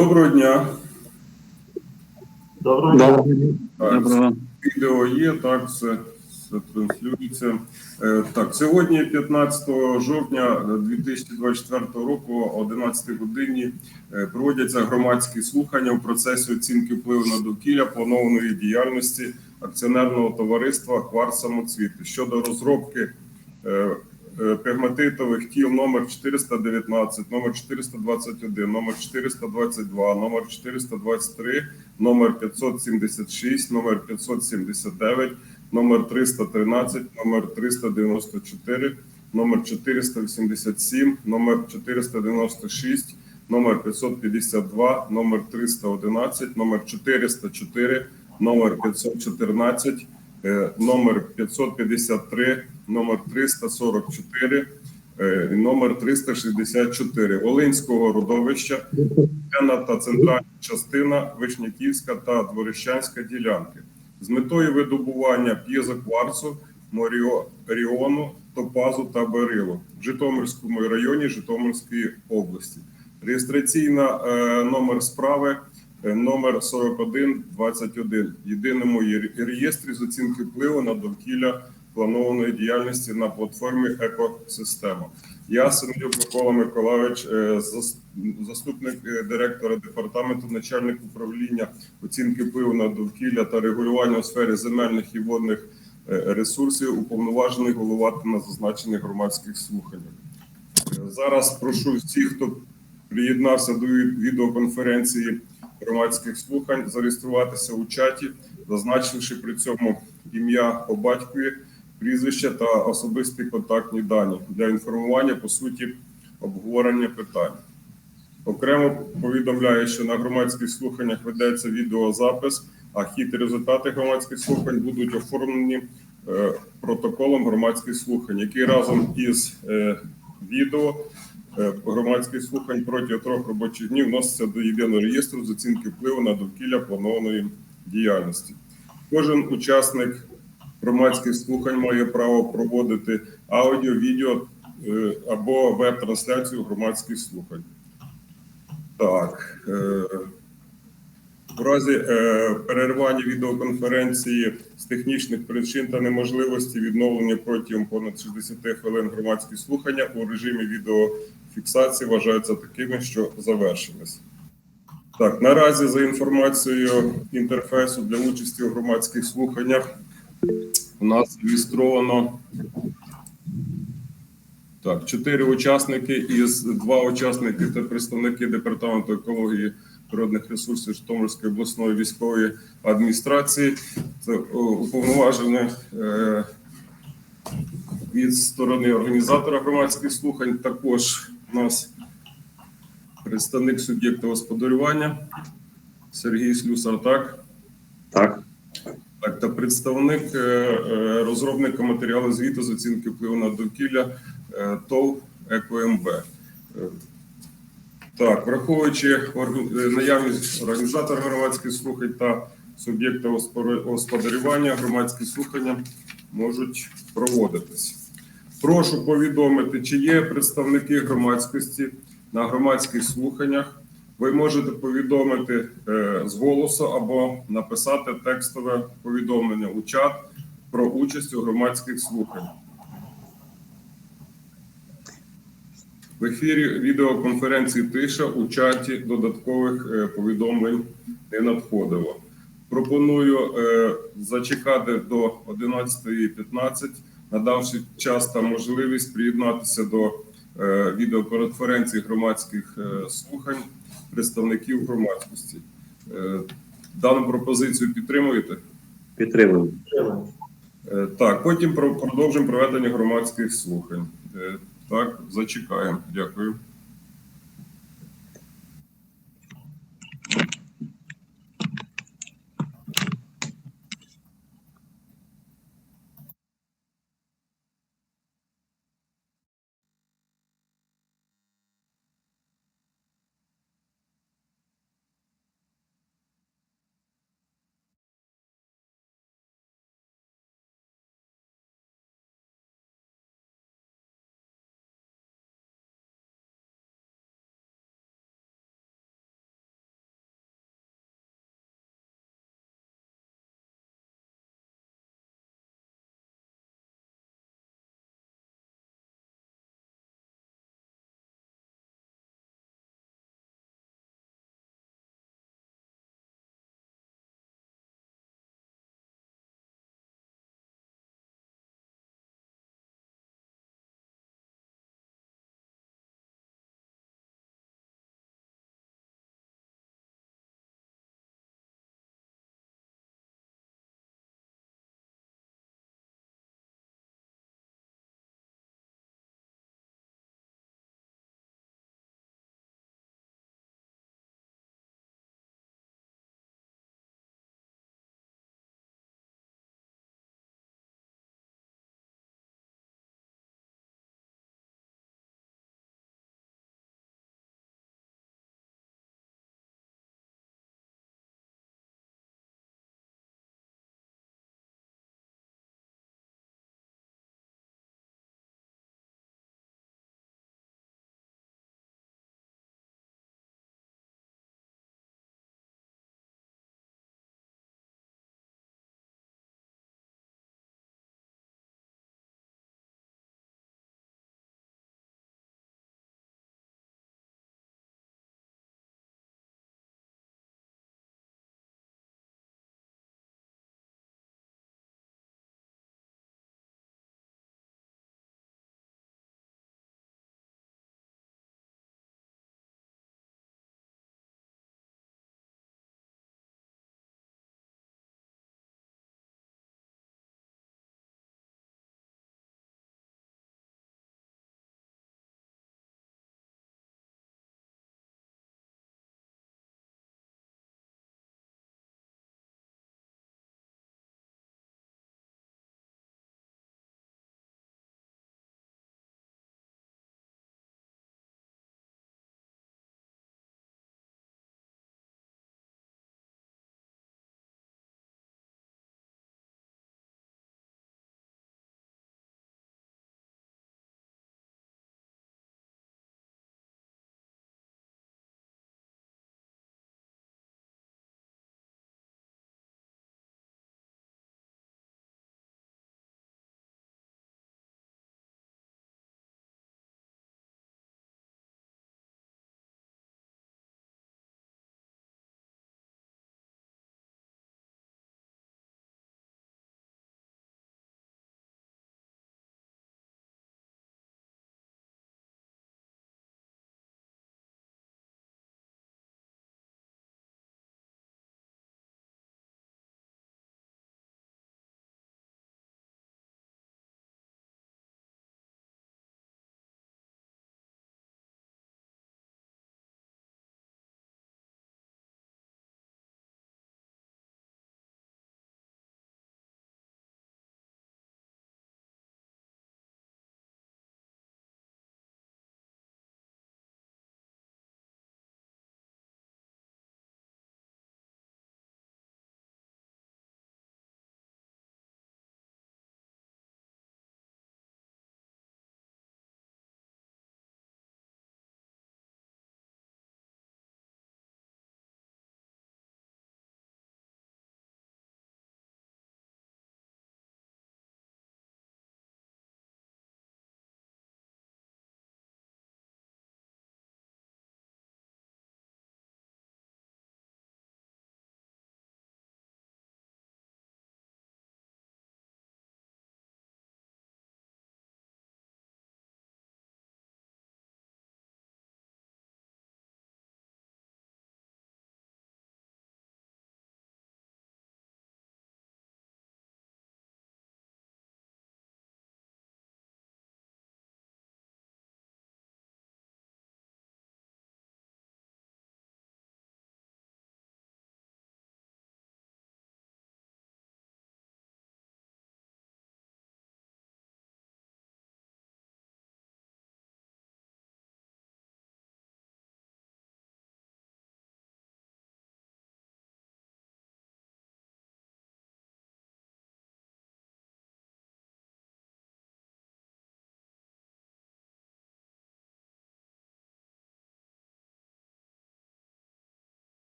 Доброго дня. Доброго дня. Доброго. Відео є, так, все, все транслюється. Е, Так, сьогодні, 15 жовтня 2024 року, о 11 годині, е, проводяться громадські слухання в процесі оцінки впливу на довкілля планованої діяльності акціонерного товариства Квар Самоцвіти щодо розробки е, е, пегматитових тіл номер 419, номер 421, номер 422, номер 423, номер 576, номер 579, номер 313, номер 394, номер 487, номер 496, номер 552, номер 311, номер 404, номер 514, е, номер 553, номер 344, е, і номер 364 Волинського родовища, та центральна частина Вишняківська та Дворищанська ділянки з метою видобування п'єзокварцу, моріону, топазу та берилу в Житомирському районі Житомирської області. Реєстраційна е, номер справи е, номер 4121 в єдиному реєстрі з оцінки впливу на довкілля планованої діяльності на платформі екосистема. Я Семенюк Микола Миколаївич, е, заступник е, директора департаменту, начальник управління оцінки впливу на довкілля та регулювання у сфері земельних і водних е, ресурсів, уповноважений головати на зазначених громадських слуханнях. Е, Зараз прошу всіх, хто приєднався до ві- відеоконференції громадських слухань, зареєструватися у чаті, зазначивши при цьому ім'я по батькові, прізвище та особисті контактні дані для інформування по суті обговорення питань. Окремо повідомляю, що на громадських слуханнях ведеться відеозапис, а хід результати громадських слухань будуть оформлені е, протоколом громадських слухань, який разом із е, відео громадських слухань протягом трьох робочих днів вноситься до єдиного реєстру з оцінки впливу на довкілля планованої діяльності. Кожен учасник громадських слухань має право проводити аудіо, відео е, або веб-трансляцію громадських слухань. Так. е, В разі е, перервання відеоконференції з технічних причин та неможливості відновлення протягом понад 60 хвилин громадські слухання у режимі відеофіксації вважаються такими, що завершились. Так, наразі за інформацією інтерфейсу для участі у громадських слуханнях у нас реєстровано так, чотири учасники із два учасники це представники департаменту екології природних ресурсів Житомирської обласної військової адміністрації. Це о, уповноважене е, від сторони організатора громадських слухань. Також у нас представник суб'єкта господарювання Сергій Слюсар. Так, Так, так, та представник е, е, розробника матеріалу звіту з оцінки впливу на довкілля е, ТОВ ЕКОМБ. Так, враховуючи наявність організатора громадських слухань та суб'єкта господарювання, громадські слухання можуть проводитись. Прошу повідомити, чи є представники громадськості на громадських слуханнях. Ви можете повідомити е, з голосу або написати текстове повідомлення у чат про участь у громадських слуханнях. В ефірі відеоконференції тиша у чаті додаткових е, повідомлень не надходило. Пропоную е, зачекати до 11.15, надавши час та можливість приєднатися до е, відеоконференції громадських е, слухань представників громадськості. Е, Дану пропозицію підтримуєте? підтримуємо. Так, потім про- продовжимо проведення громадських слухань. Так, зачекаємо. Дякую.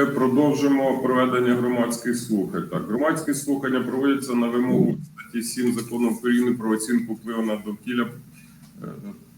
Продовжимо проведення громадських слухань. Так, громадські слухання проводяться на вимогу статті 7 закону України про оцінку впливу на довкілля, е,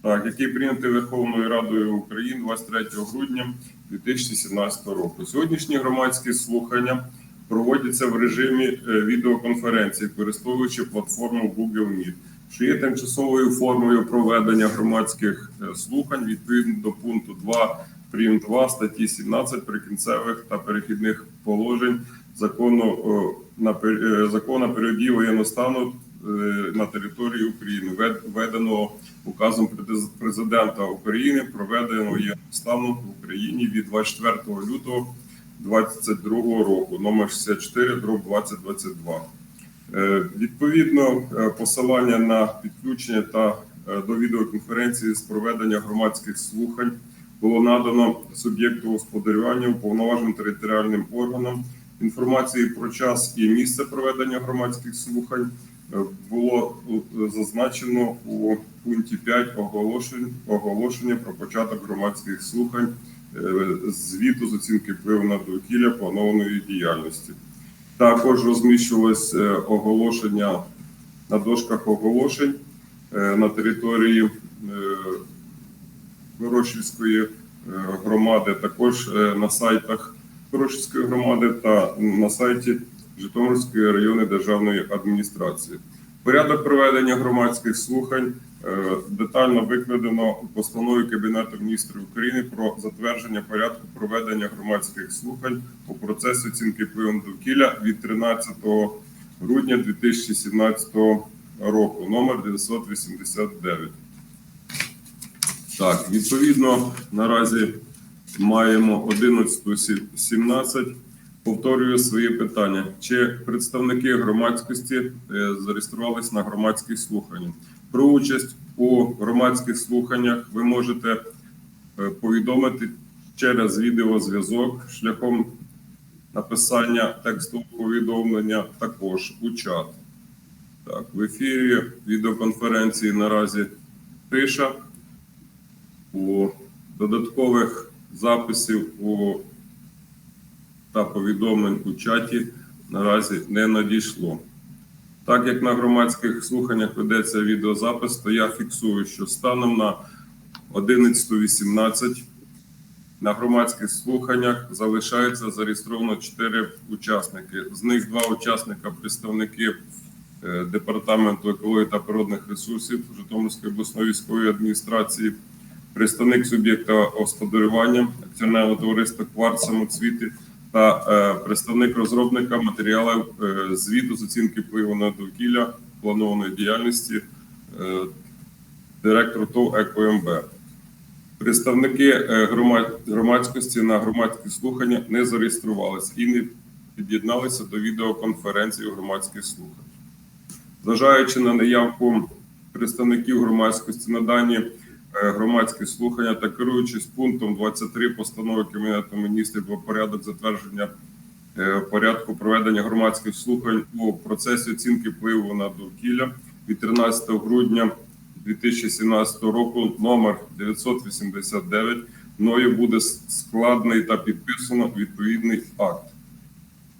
так, який прийнятий Верховною Радою України 23 грудня 2017 року. Сьогоднішні громадські слухання проводяться в режимі е, відеоконференції, використовуючи платформу Google Meet, що є тимчасовою формою проведення громадських е, слухань відповідно до пункту 2 прим. 2 статті 17 прикінцевих та перехідних положень закону на пер- е, закону про дію воєнного стану е, на території України, вед- введеного указом През- президента України про введення воєнного стану в Україні від 24 лютого 2022 року, номер 64 дроб 2022. Е, Відповідно, е, посилання на підключення та е, до відеоконференції з проведення громадських слухань було надано суб'єкту господарювання уповноваженим територіальним органам. Інформації про час і місце проведення громадських слухань е, було е, зазначено у пункті 5 оголошень, оголошення про початок громадських слухань е, звіту з оцінки впливу на довкілля планованої діяльності. Також розміщувалось оголошення на дошках оголошень на території е, е, громади, також е, на сайтах Ворошівської громади та на сайті Житомирської районної державної адміністрації. Порядок проведення громадських слухань е, детально викладено у постанові Кабінету міністрів України про затвердження порядку проведення громадських слухань у процесі оцінки впливу довкілля від 13 грудня 2017 року, номер 989. Так, відповідно, наразі маємо 11.17. Повторюю свої питання. Чи представники громадськості е, зареєструвались на громадських слуханнях? Про участь у громадських слуханнях ви можете е, повідомити через відеозв'язок шляхом написання текстового повідомлення також у чат. Так, в ефірі відеоконференції наразі тиша. У додаткових записів у та повідомлень у чаті наразі не надійшло. Так як на громадських слуханнях ведеться відеозапис, то я фіксую, що станом на 11.18 на громадських слуханнях залишається зареєстровано 4 учасники. З них два учасника представники е, департаменту екології та природних ресурсів Житомирської обласної військової адміністрації, представник суб'єкта господарювання акціонерного товариства Кварт самоцвіти та е, представник розробника матеріалів е, звіту з оцінки впливу на довкілля планованої діяльності е, директор ТОВ ЕКОМБ. Представники громад- громадськості на громадські слухання не зареєструвалися і не під'єдналися до відеоконференції громадських слухань. Зважаючи на наявку представників громадськості на дані громадські слухання та керуючись пунктом 23 постанови Кабінету міністрів про порядок затвердження е, порядку проведення громадських слухань у процесі оцінки впливу на довкілля від 13 грудня 2017 року номер 989 мною буде складений та підписано відповідний акт.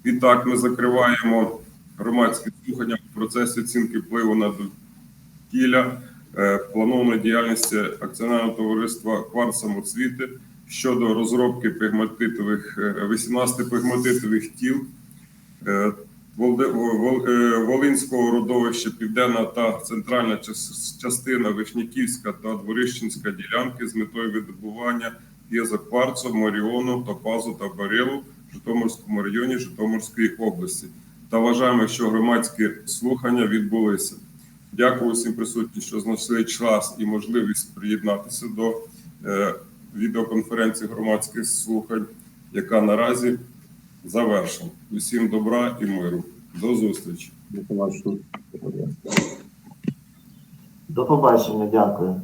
Відтак ми закриваємо громадські слухання в процесі оцінки впливу на довкілля е, планованої діяльності акціонерного товариства «Кварт самоцвіти» щодо розробки пігматитових е, 18 пігматитових тіл е, Волде- Вол- е, Волинського родовища Південна та центральна частина Вишняківська та Дворищенська ділянки з метою видобування п'єзокварцу, моріону, топазу та барилу в Житомирському районі Житомирської області. Та вважаємо, що громадські слухання відбулися. Дякую всім присутнім, що знайшли час і можливість приєднатися до е, відеоконференції громадських слухань, яка наразі завершена. Усім добра і миру. До зустрічі. До. До побачення, дякую.